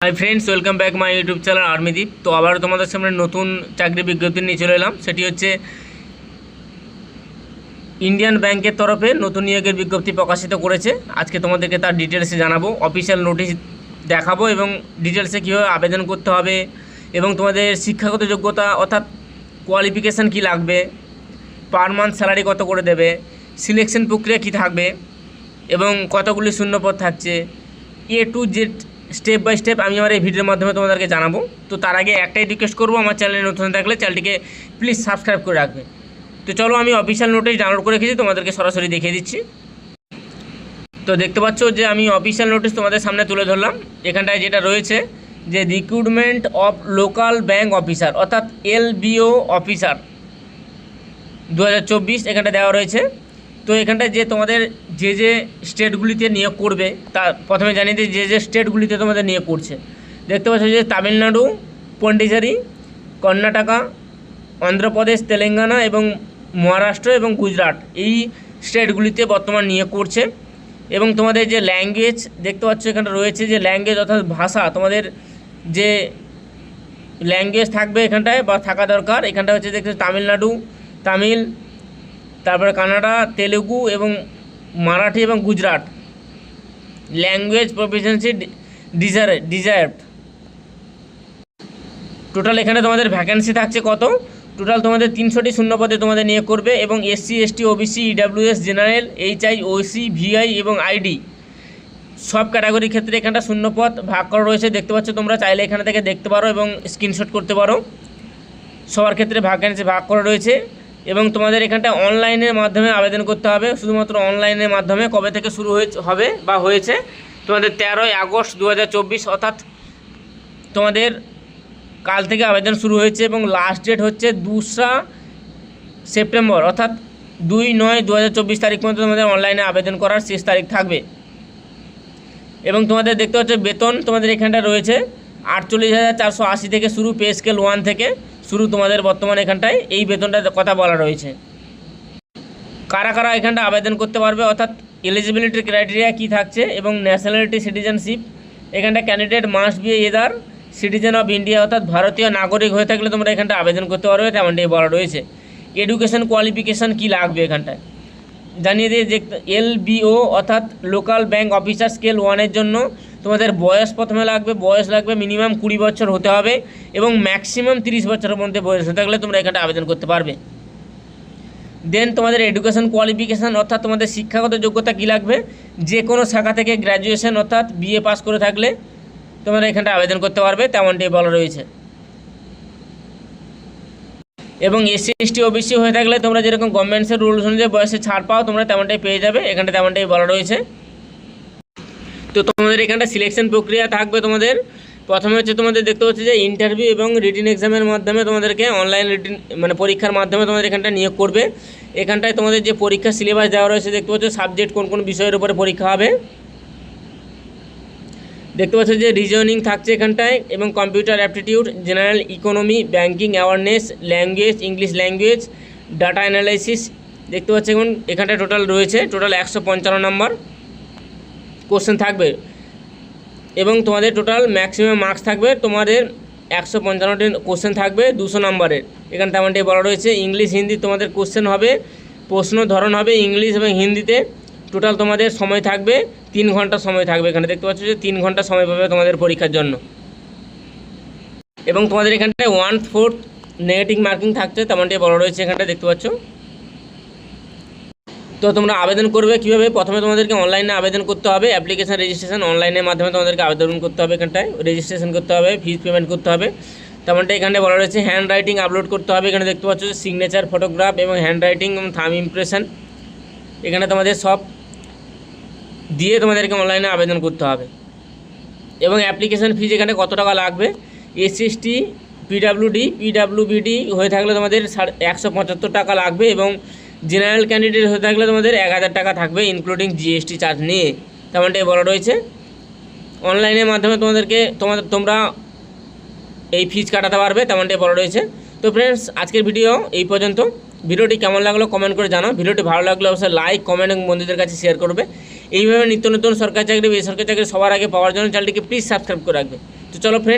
Hi friends welcome back my YouTube channel Armideep তো আবার তোমাদের সামনে নতুন চাকরি বিজ্ঞপ্তি নিয়ে চলে এলাম। সেটি হচ্ছে ইন্ডিয়ান ব্যাংকের তরফে নতুন নিয়োগের বিজ্ঞপ্তি প্রকাশিত করেছে। আজকে তোমাদেরকে তার ডিটেলসে জানাব অফিসিয়াল নোটিশ দেখাবো এবং ডিটেলসে কীভাবে আবেদন করতে হবে এবং তোমাদের শিক্ষাগত যোগ্যতা অর্থাৎ কোয়ালিফিকেশান কী লাগবে পার মান্থ স্যালারি কত করে দেবে সিলেকশন প্রক্রিয়া কী থাকবে এবং কতগুলি শূন্যপদ থাকছে A to Z step by step আমি আমার এই ভিডিওর মাধ্যমে তোমাদেরকে জানাব। তো তার আগে একটাই রিকোয়েস্ট করব, আমার চ্যানেলে নতুন থাকলে চ্যানেলটিকে প্লিজ সাবস্ক্রাইব করে রাখবে। তো চলো আমি অফিসিয়াল নোটিশ ডাউনলোড করে রেখেছি, তোমাদেরকে সরাসরি দেখিয়ে দিচ্ছি। তো দেখতে পাচ্ছ যে আমি অফিসিয়াল নোটিশ তোমাদের সামনে তুলে ধরলাম। এখানটায় যেটা রয়েছে যে recruitment of local bank officer অর্থাৎ এলবিও অফিসার দু হাজার চব্বিশ এখানটা দেওয়া রয়েছে। তো এখানটায় যে তোমাদের যে যে স্টেটগুলিতে নিয়োগ করবে তার প্রথমে জানিয়ে দিই যে যে স্টেটগুলিতে তোমাদের নিয়োগ করছে। দেখতে পাচ্ছ যে তামিলনাড়ু, পন্ডিচারি, কর্ণাটকা, অন্ধ্রপ্রদেশ, তেলেঙ্গানা এবং মহারাষ্ট্র এবং গুজরাট এই স্টেটগুলিতে বর্তমান নিয়োগ করছে। এবং তোমাদের যে ল্যাঙ্গুয়েজ, দেখতে পাচ্ছ এখানে রয়েছে যে ল্যাঙ্গুয়েজ অর্থাৎ ভাষা, তোমাদের যে ল্যাঙ্গুয়েজ থাকবে এখানটায় বা থাকা দরকার এখানটা হচ্ছে দেখতে তামিলনাড়ু, তামিল তারপরে কানাডা, তেলেগু এবং মারাঠি এবং Gujarat. Language proficiency desire desired total এখানে তোমাদের ভ্যাকেন্সি থাকছে কত? টোটাল তোমাদের তিনশোটি শূন্য পদে তোমাদের নিয়োগ করবে এবং SC ST OBC EWS general HI OC VI এবং আইডি সব ক্যাটাগরির ক্ষেত্রে এখানটা শূন্যপদ ভাগ করা রয়েছে, দেখতে পাচ্ছ তোমরা। চাইলে এখানে থেকে দেখতে পারো এবং স্ক্রিনশট করতে পারো। সবার ক্ষেত্রে ভ্যাকেন্সি ভাগ করা রয়েছে। এবং তোমাদের এখানটা অনলাইনের মাধ্যমে আবেদন করতে হবে, শুধুমাত্র অনলাইনের মাধ্যমে কবে থেকে শুরু হয়েছে, হবে বা হয়েছে। তোমাদের তেরোই আগস্ট দু হাজার চব্বিশ, অর্থাৎ তোমাদের কাল থেকে আবেদন শুরু হয়েছে এবং লাস্ট ডেট হচ্ছে দুসরা সেপ্টেম্বর, অর্থাৎ দুই নয় দু তারিখ পর্যন্ত তোমাদের অনলাইনে আবেদন করার শেষ তারিখ থাকবে। এবং তোমাদের দেখতে পাচ্ছ বেতন তোমাদের এখানটা রয়েছে আটচল্লিশ হাজার চারশো আশি থেকে শুরু পে স্কেল ওয়ান থেকে। শুরু তোমাদের বর্তমান এখানটায় এই বেতনটার কথা বলা রয়েছে। কারা কারা এখানটা আবেদন করতে পারবে, অর্থাৎ এলিজিবিলিটির ক্রাইটেরিয়া কী থাকছে এবং ন্যাশনালিটি সিটিজেনশিপ এখানটা candidate must be either citizen of India অর্থাৎ ভারতীয় নাগরিক হয়ে থাকলে তোমরা এখানটা আবেদন করতে পারবে, তেমনটাই বলা রয়েছে। এডুকেশন কোয়ালিফিকেশান কী লাগবে এখানটায়? জানিয়ে দিয়ে যে এলবিও অর্থাৎ লোকাল ব্যাংক অফিসার স্কেল ওয়ানের জন্য তোমাদের বয়স প্রথমে লাগবে, বয়স লাগবে মিনিমাম কুড়ি বছর হতে হবে এবং ম্যাক্সিমাম তিরিশ বছরের মধ্যে বয়স হতে থাকলে তোমরা এখানটা আবেদন করতে পারবে। দেন তোমাদের এডুকেশন কোয়ালিফিকেশান অর্থাৎ তোমাদের শিক্ষাগত যোগ্যতা কী লাগবে? যে কোনো শাখা থেকে গ্র্যাজুয়েশন অর্থাৎ বিএ পাস করে থাকলে তোমরা এখানটা আবেদন করতে পারবে, তেমনটাই বলা রয়েছে। এবং এসসি এসটি ওবিসি হয়ে থাকলে তোমরা যেরকম গভর্নমেন্টসের রুলস অনুযায়ী বয়সে ছাড় পাও, তোমরা তেমনটাই পেয়ে যাবে। এখানটা তেমনটাই বলা রয়েছে। তো তোমাদের এখানটা সিলেকশন প্রক্রিয়া থাকবে তোমাদের। প্রথমে হচ্ছে তোমাদের দেখতে পাচ্ছি যে ইন্টারভিউ এবং রিটিন এক্সামের মাধ্যমে তোমাদেরকে অনলাইন রিটিন মানে পরীক্ষার মাধ্যমে তোমাদের এখানটা নিয়োগ করবে। এখানটায় তোমাদের যে পরীক্ষার সিলেবাস দেওয়া রয়েছে, দেখতে পাচ্ছ সাবজেক্ট কোন কোন বিষয়ের উপরে পরীক্ষা হবে। দেখতে পাচ্ছ যে রিজনিং থাকছে এখানটায় এবং computer aptitude general economy banking awareness language English language data analysis দেখতে পাচ্ছ এখন এখানটায় টোটাল রয়েছে টোটাল একশো পঞ্চান্ন নম্বর কোশ্চেন থাকবে। এবং তোমাদের টোটাল ম্যাক্সিমাম মার্কস থাকবে, তোমাদের একশো পঞ্চান্নটি কোশ্চেন থাকবে দুশো নম্বরের এখানে তেমনটাই বলা রয়েছে ইংলিশ হিন্দি তোমাদের কোশ্চেন হবে, প্রশ্ন ধরন হবে ইংলিশ এবং হিন্দিতে। টোটাল তোমাদের সময় থাকবে তিন ঘণ্টা সময় থাকবে এখানে। দেখতে পাচ্ছ যে তিন ঘণ্টা সময় পাবে তোমাদের পরীক্ষার জন্য। এবং তোমাদের এখানটায় ওয়ান ফোর্থ নেগেটিভ মার্কিং থাকছে তেমনটাই বলা রয়েছে এখানটা, দেখতে পাচ্ছ। তো তোমরা আবেদন করবে কীভাবে? প্রথমে তোমাদেরকে অনলাইনে আবেদন করতে হবে অ্যাপ্লিকেশান রেজিস্ট্রেশন অনলাইনের মাধ্যমে তোমাদেরকে আবেদন করতে হবে এখানটায়। রেজিস্ট্রেশন করতে হবে ফিজ পেমেন্ট করতে হবে। তেমনটা এখানে বলা রয়েছে হ্যান্ড রাইটিং আপলোড করতে হবে, এখানে দেখতে পাচ্ছ সিগনেচার ফটোগ্রাফ এবং হ্যান্ড রাইটিং এবং থাম ইমপ্রেশন এখানে তোমাদের সব দিয়ে তোমাদেরকে অনলাইনে আবেদন করতে হবে। এবং অ্যাপ্লিকেশান ফিজ এখানে কত টাকা লাগবে? এসসি এসটি পিডাব্লিউডি পিডাব্লিউবিডি হয়ে থাকলে তোমাদের একশো পঁচাত্তর টাকা লাগবে এবং জেনারেল ক্যান্ডিডেট হয়ে থাকলে তোমাদের এক হাজার টাকা থাকবে ইনক্লুডিং জিএসটি চার্জ নিয়ে। তেমনটাই বলা রয়েছে। অনলাইনের মাধ্যমে তোমাদেরকে তোমাদের, তোমরা এই ফিজ কাটাতে পারবে, তেমনটাই বলা রয়েছে। তো ফ্রেন্ডস আজকের ভিডিও এই পর্যন্ত। ভিডিওটি কেমন লাগল কমেন্ট করে জানাও। ভিডিওটি ভালো লাগলে অবশ্যই লাইক কমেন্ট এবং বন্ধুদের কাছে শেয়ার করবে। এইভাবে নিত্য নতুন সরকারি চাকরি, বেসরকারি চাকরি সবার আগে পাওয়ার জন্য চ্যানেলটিকে প্লিজ সাবস্ক্রাইব করে রাখবে। তো চলো ফ্রেন্ড